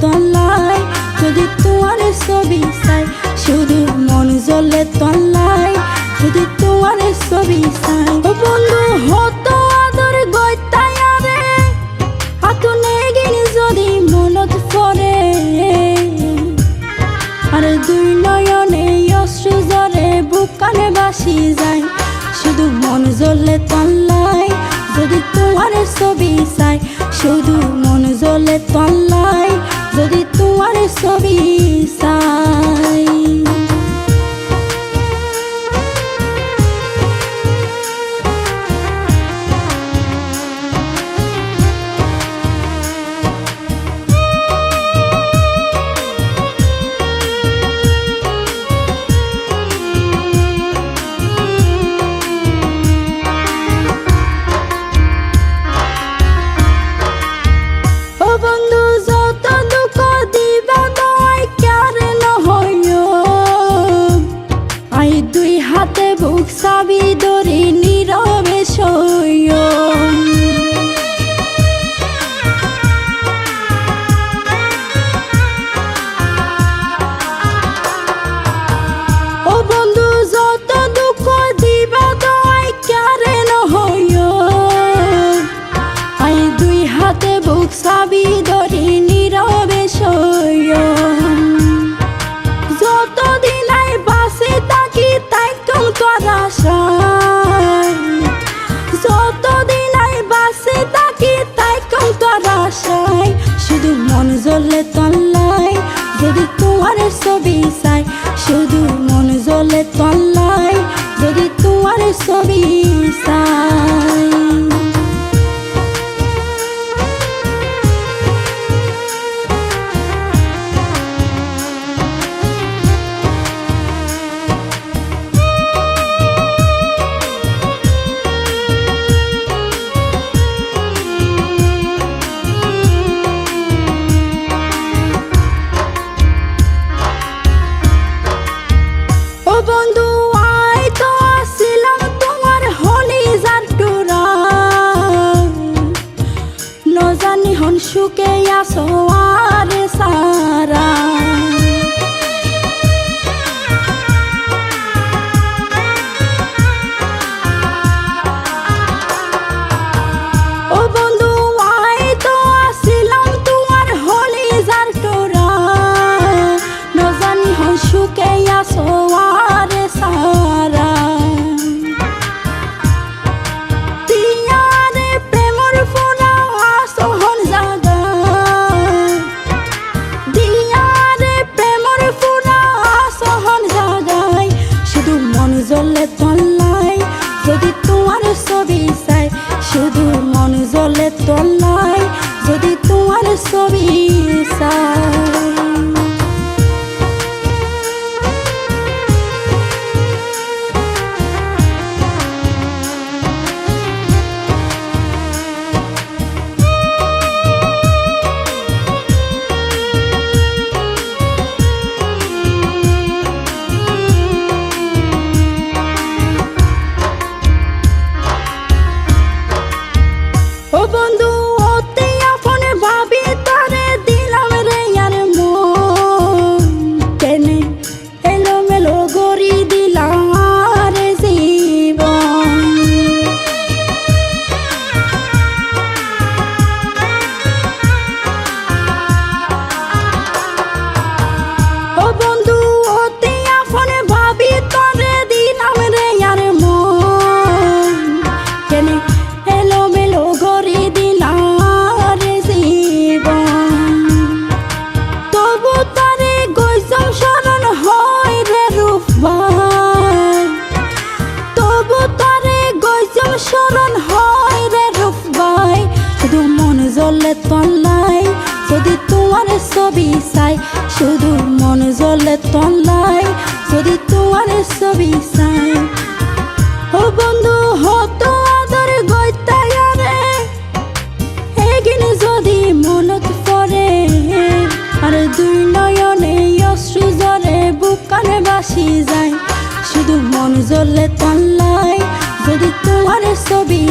তল্লাই যদি তোমার ছবি চাই, শুধু মন জ্বলে তল্লাই যদি তোমার ছবি চাই। ও বন্ধু যদি মনত পড়ে। আর দুই নয়নে অশ্রু জরে বুকানে বাসি যায়, শুধু মন জ্বলে তল্লাই যদি তোমার ছবি চাই, শুধু মন জ্বলে চাবি ধরি নীরবে সইও যতদিন আই বাসে থাকি, তাই কম করা যতদিন আই বাসে থাকি, তাই কম করা শুধু মন জ্বলে তল্লাই যদি তোমার ছবি চাই, শুধু মন জ্বলে তল্লাই যদি তোমার ছবি চাই। বন্ধু আয় তো আসিলাম তোমার হলি যার টুরা ন হন সুকে আসো তোমার ছবি চাই জ্বলে তল্লাই যদি তোমার ছবি চাই, শুধু মন তল্লাই যদি তোমার ছবি চাই। ও বন্ধু আদর এগিন যদি মনত পড়ে, আর দুই নয়নে অশ্রু জলে বুকানে বাসি যায়, শুধু মন জ্বলে তল্লাই যদি তোমার ছবি